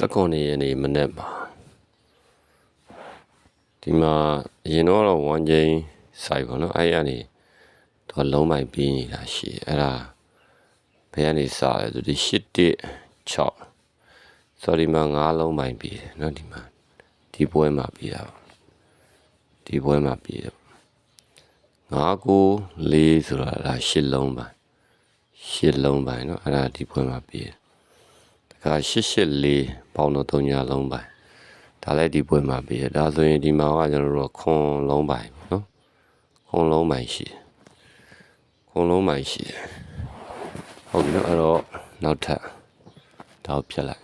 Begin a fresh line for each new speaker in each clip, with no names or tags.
19ရက်နေ့မနေ့မှာဒီမှာအရင်တော့တော့ဝမ်ကျင်းဆိုင်ပေါ့နော်အဲ့ရနေတော့လုံးပိုင်ပြီးနေတာရှိအဲ့ဒါဘယ်ကနေစလဲဆိုဒီ816 sorry မှာ9လုံးပိုင်ပြီးတယ်နော်ဒီမှာဒီပွဲမှာပြီးတာဒီပွဲမှာပြီးတယ်994ဆိုတာဒါ8လုံးပိုင်8လုံးပိုင်နော်အဲ့ဒါဒီပွဲမှာပြီးတယ် က884ပေါင်းတော့3ညလုံးပိုင်ဒါလည်းဒီပွဲမှာပြီးတယ်ဒါဆိုရင်ဒီမှာကကျွန်တော်တို့ခွန်လုံးပိုင်ပေါ့နော်ခွန်လုံးပိုင်ရှိတယ်ခွန်လုံးပိုင်ရှိတယ်ဟုတ်ပြီနော်အဲ့တော့နောက်ထပ်ဒါကိုဖြတ်လိုက်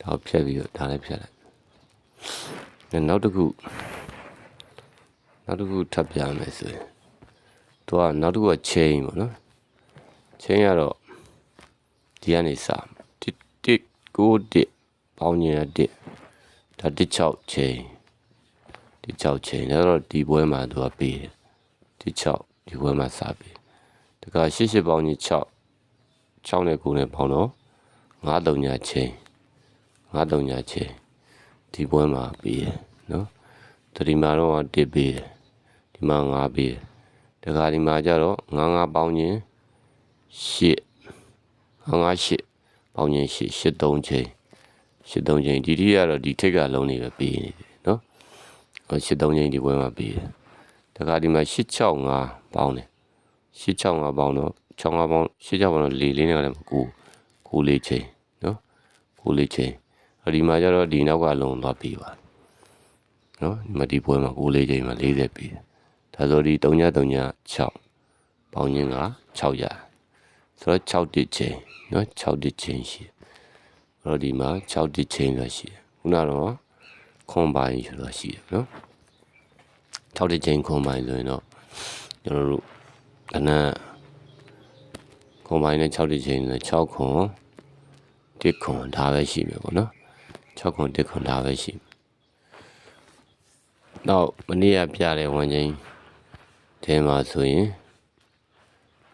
ဒါကိုဖြတ်ပြီးတော့ဒါလည်းဖြတ်လိုက်နောက်တစ်ခုနောက်တစ်ခုထပ်ပြမယ်ဆိုရင်သူကနောက်တစ်ခုက chain ပေါ့နော် chain ကတော့ဒီကနေစ မယ်တစ်တစ်ကိုတစ်ပေါင်းရင်တစ်ဒါတစ်6ချိန်တစ်6ချိန်ဒါတော့ဒီဘွဲမှာသူကပေးတယ်တစ်6ဒီဘွဲမှာစပေးတက88ပေါင်းရင်6 6နဲ့9နဲ့ပေါင်းတော့9 3ညာချိန်9 3ညာချိန်ဒီဘွဲမှာပေးတယ်နော်တတိမာတော့တစ်ပေးတယ်ဒီမှာ9ပေးတယ်တကဒီမှာကျတော့9 9ပေါင်းရင်8 9 9 8 ပေါင်းရင်8 8 3ချိန်8 3ချိန်ဒီတိကတော့ဒီထိတ်ကလုံးနေပဲပေးနေတယ်နော်8 3ချိန်ဒီဘွဲမှာပေးတယ်တခါဒီမှာ8 6 5ပေါင်းတယ်8 6 5ပေါင်းတော့6 5ပေါင်း8 6ပေါင်းတော့4 4နဲ့လည်း9 9လေးချိန်နော်9လေးချိန်အဒီမှာကျတော့ဒီနောက်ကလုံးသွားပေးပါနော်ဒီမှာဒီဘွဲမှာ9လေးချိန်မှာ40ပေးတယ်ဒါဆိုဒီ3ည3ည6ပေါင်းရင်က6ရ ဆိုတော့6တစ်ချိန်နော်6တစ်ချိန်ရှိတယ်အဲ့တော့ဒီမှာ6တစ်ချိန်လို့ရှိတယ်ခုနကတော့ခွန်ပိုင်းဆိုတော့ရှိတယ်နော်6တစ်ချိန်ခွန်ပိုင်းဆိုရင်တော့ကျွန်တော်တို့ကနန်းခွန်ပိုင်းနဲ့6တစ်ချိန်နဲ့6ခွန်တစ်ခွန်ဒါပဲရှိမယ်ပေါ့နော်6ခွန်တစ်ခွန်ဒါပဲရှိမယ်နောက်မနေ့ကပြတဲ့ဝန်ချင်းထဲမှာဆိုရင်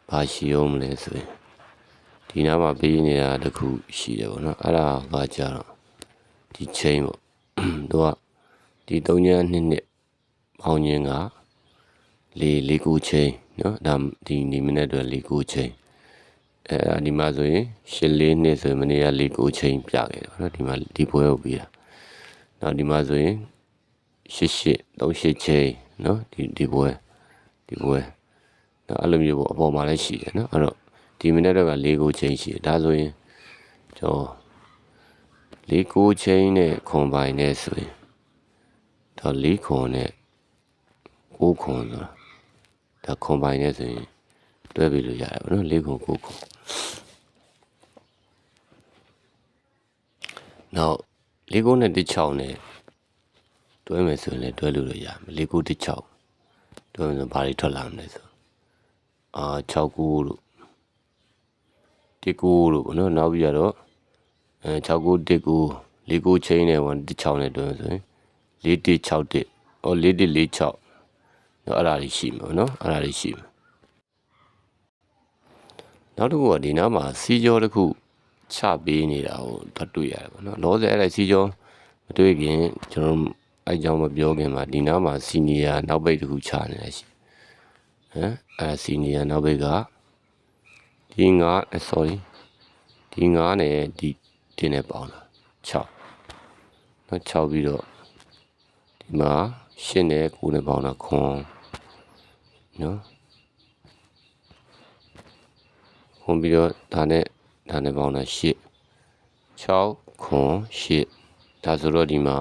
ဘာရှိအောင်မလဲဆိုရင် ဒီနားမှာပေးနေတာတခုရှိတယ်ပေါ့နော်အဲ့ဒါကကြတော့ဒီချိန်ပေါ့သူကဒီ3ညနှစ်နှစ်ပေါင်းခြင်းကလေးလေးကူချိန်နော်ဒါဒီဒီမိနစ်တွေလေးကူချိန်အဲဒီမှာဆိုရင်ရှစ်လေးနှစ်ဆိုရင်မနေ့ကလေးကူချိန်ပြခဲ့တယ်ပေါ့နော်ဒီမှာဒီပွဲကိုပြီးတာနောက်ဒီမှာဆိုရင်ရှစ်ရှစ်သုံးရှစ်ချိန်နော်ဒီဒီပွဲဒီပွဲနော်အဲ့လိုမျိုးပေါ့အပေါ်မှာလည်းရှိတယ်နော်အဲ့တော့ ဒီမိနစ်တော့က၄ကိုချိန်ရှိတယ်ဒါဆိုရင်ကျွန်တော်၄ကိုချိန်နဲ့ခွန်ပိုင်နဲ့ဆိုရင်တော့၄ခွန်နဲ့၉ခွန်ဆိုတာဒါခွန်ပိုင်နဲ့ဆိုရင်တွဲပြီးလို့ရတယ်ဗောနော်၄ခွန်၉ခွန်နောက်၄ကိုနဲ့၁6နဲ့တွဲမယ်ဆိုရင်လည်းတွဲလို့ရရမယ်၄ကို၁6တွဲမယ်ဆိုဘာတွေထွက်လာမလဲဆိုအာ6ကိုလို့ တစ်ကိုလို့ပေါ့နော်နောက်ပြီးတော့အဲ69တစ်ကို၄ကိုချင်းနဲ့1 6နဲ့တွန်းဆိုရင်4 1 6 1အော်4 1 4 6နော်အဲ့ဒါတွေရှိမှာနော်အဲ့ဒါတွေရှိမှာနောက်တစ်ခုကဒီနားမှာစီကြောတစ်ခုချပေးနေတာကိုတော့တွေ့ရတယ်ပေါ့နော်လောဆယ်အဲ့ဒါစီကြောမတွေ့ခင်ကျွန်တော်အဲ့ကြောင့်မပြောခင်မှာဒီနားမှာစီနီယာနောက်ပိတ်တစ်ခုချနေတာရှိဟမ်အဲ့စီနီယာနောက်ပိတ်က ဒီငါ sorry ဒီ9နဲ့ဒီတင်းနဲ့ပေါင်းတာ6နော်6ပြီးတော့ဒီမှာ8နဲ့9နဲ့ပေါင်းတာခွန်နော်ခွန်ပြီးတော့ဒါနဲ့ဒါနဲ့ပေါင်းတာ8 6ခွန်8ဒါဆိုတော့ဒီမှာ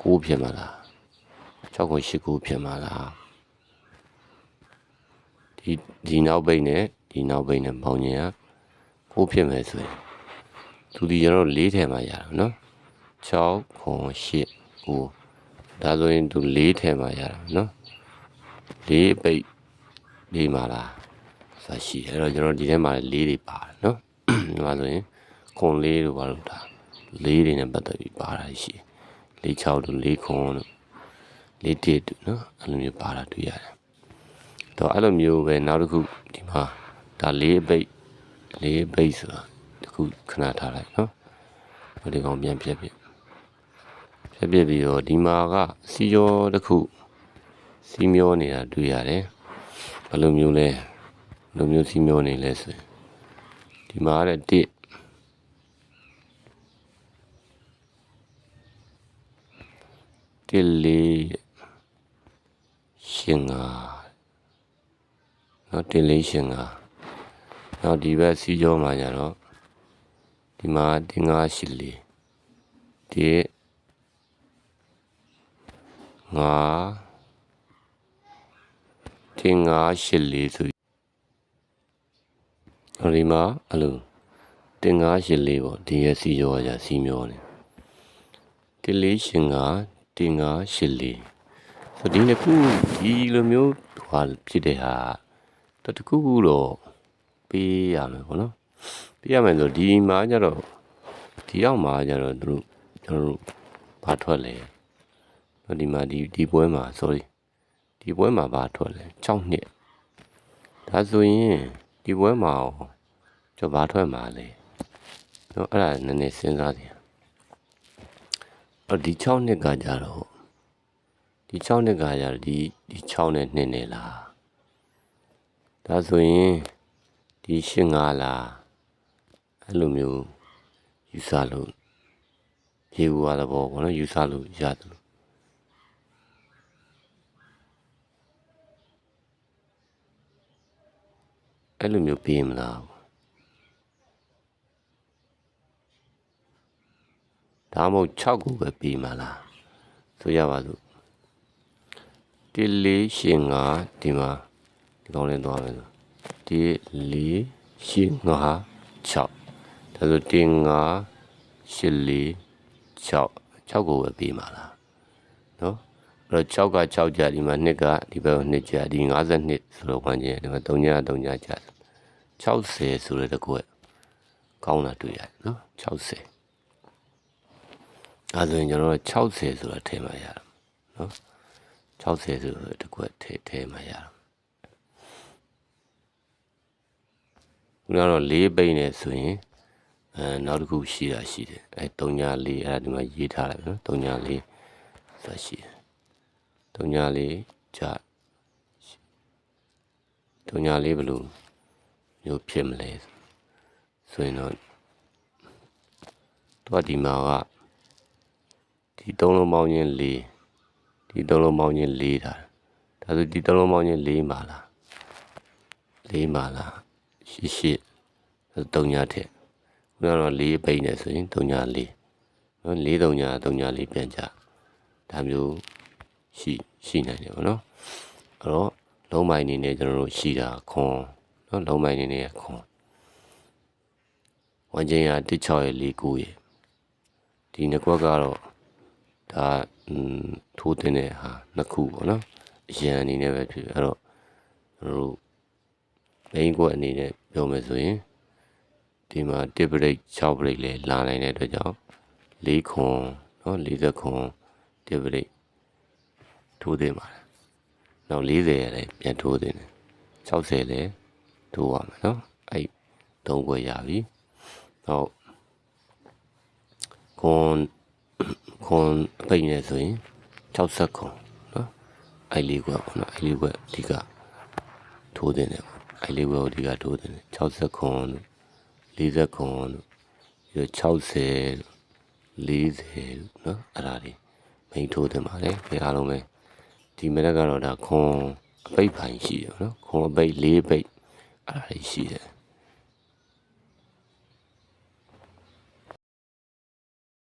9ဖြစ်မှာလား6ခွန်8 9ဖြစ်မှာလားဒီဒီနောက်ဘိတ်နဲ့ ဒီနောက်ဘိတ်နဲ့ပေါင်းရင်က9ဖြစ်မယ်ဆိုရင်သူဒီကျွန်တော်၄ထဲမှာရတာနော်6ခွန်8 9ဒါဆိုရင်သူ၄ထဲမှာရတာနော်၄ပိတ်၄မှာလားဆိုရှိအဲ့တော့ကျွန်တော်ဒီထဲမှာ၄တွေပါတယ်နော်ဒီမှာဆိုရင်ခွန်၄တို့ဘာလို့ဒါ၄တွေနဲ့ပတ်သက်ပြီးပါတာရှိ၄6တို့၄ခွန်တို့၄တစ်တို့နော်အဲ့လိုမျိုးပါတာတွေ့ရတယ်တော့အဲ့လိုမျိုးပဲနောက်တစ်ခုဒီမှာ ဒါ၄ပိတ်လေးဘိတ်ဆိုတာတခုခဏထားလိုက်နော်ဒီကောင်ပြန်ပြက်ပြက်ပြက်ပြက်ပြီးတော့ဒီမှာကစီကျော်တစ်ခုစီမျောနေတာတွေ့ရတယ်ဘယ်လိုမျိုးလဲဘယ်လိုမျိုးစီမျောနေလဲဆိုရင်ဒီမှာတဲ့တစ်တစ်လေးရှင်ငါနော်တစ်လေးရှင်ငါ နောက်ဒီဘက်စီကျော်မှာကျတော့ဒီမှာတင်ငါရှိလေးဒီငါတင်ငါရှိလေးဆိုဒီမှာအဲ့လိုတင်ငါရှိလေးပေါ့ဒီရဲ့စီကျော်ကじゃစီမျောနေတင်လေးရှင်ငါတင်ငါရှိလေးဆိုဒီနှစ်ခုဒီလိုမျိုးဟွာဖြစ်တဲ့ဟာတခုခုတော့ ပေးရမယ်ပေါ့နော်ပေးရမယ်ဆိုဒီမှာကျတော့ဒီရောက်မှာကျတော့သူတို့ကျွန်တော်တို့ဘာထွက်လဲနော်ဒီမှာဒီဒီပွဲမှာ sorry ဒီပွဲမှာဘာထွက်လဲ6နှစ်ဒါဆိုရင်ဒီပွဲမှာကျွန်တော်ဘာထွက်မှာလဲနော်အဲ့ဒါနည်းနည်းစဉ်းစားတယ်အော်ဒီ6နှစ်ကကြတော့ဒီ6နှစ်ကကြတော့ဒီဒီ6နဲ့2နဲ့လားဒါဆိုရင် ဒီရှင်းငါလားအဲ့လိုမျိုးယူဆလို့ရေဘူးရတဲ့ဘောပေါ့နော်ယူဆလို့ရတယ်လို့အဲ့လိုမျိုးပြေးမလားဒါမှမဟုတ်6ခုပဲပြေးမလားဆိုရပါစို့တိလေးရှင်ငါဒီမှာဒီကောင်းလေးသွားမယ်ဆို တိလေးရှင်ငါ6ဒါဆိုတင်ငါရှစ်လေး6 6ကိုပဲပြေးမှာလားနော်အဲ့တော့6က6ကြဒီမှာ2ကဒီဘက်ကို2ကြဒီ52ဆိုတော့ဝင်ချင်းဒီမှာ3ည3ညကြ60ဆိုတဲ့တကွက်ကောင်းတာတွေ့ရတယ်နော်60အဲဆိုရင်ကျွန်တော်60ဆိုတာထည့်မှရတာနော်60ဆိုတဲ့တကွက်ထည့်ထည့်မှရတာ ခုနကတော့၄ပိတ်နေဆိုရင်အဲနောက်တစ်ခုရှိတာရှိတယ်အဲ3ည4အဲ့ဒါဒီမှာရေးထားလိုက်နော်3ည4ဆိုတာရှိတယ်3ည4ကြာ3ည4ဘယ်လိုမျိုးဖြစ်မလဲဆိုရင်တော့တော့ဒီမှာကဒီသုံးလုံးပေါင်းချင်း4ဒီသုံးလုံးပေါင်းချင်း4တာဒါဆိုဒီသုံးလုံးပေါင်းချင်း4မှာလား4မှာလား ရှိရှိ3ညထက်ခုနကတော့၄ပိတ်နေဆိုရင်3ညာ4နော်၄3ညာ3ညာ4ပြန်ကြဒါမျိုးရှိရှိနိုင်တယ်ပေါ့နော်အဲ့တော့လုံးမိုင်းနေနဲ့ကျွန်တော်တို့ရှိတာခွန်နော်လုံးမိုင်းနေနဲ့ခွန်ဝန်ချင်းရ16ရဲ့4 9ရဲ့ဒီနှစ်ကွက်ကတော့ဒါထိုးတင်တဲ့ဟာနှစ်ခုပေါ့နော်အရန်အနေနဲ့ပဲဖြစ်အဲ့တော့ကျွန်တော်တို့ main ကွက်အနေနဲ့ပြောမယ်ဆိုရင်ဒီမှာ1 break 6 break လဲလာနိုင်တဲ့အတွက်ကြောင့်၄ခွန်เนาะ40ခွန်1 break ထိုးသင့်ပါတယ်။နောက်40ရလည်းပြန်ထိုးသင့်တယ်။60လည်းထိုးရမယ်เนาะအဲ့သုံးခွဲရပြီ။နောက်ခွန်ခွန်အပိတ်နေဆိုရင်60ခွန်เนาะအဲ့လေးခွဲပေါ့နော်အဲ့လေးခွဲအဓိကထိုးသင့်တယ်ပေါ့ အဲ့လေးပဲဒီကထိုးတယ်60ခွန်လို့40ခွန်လို့ပြီးတော့60လို့40လို့နော်အဲ့ဒါလေးမိန်ထိုးတင်ပါတယ်ဖေအားလုံးပဲဒီမရက်ကတော့ဒါခွန်အပိတ်ပိုင်ရှိတယ်နော်ခွန်အပိတ်၄ပိတ်အဲ့ဒါလေးရှိတယ်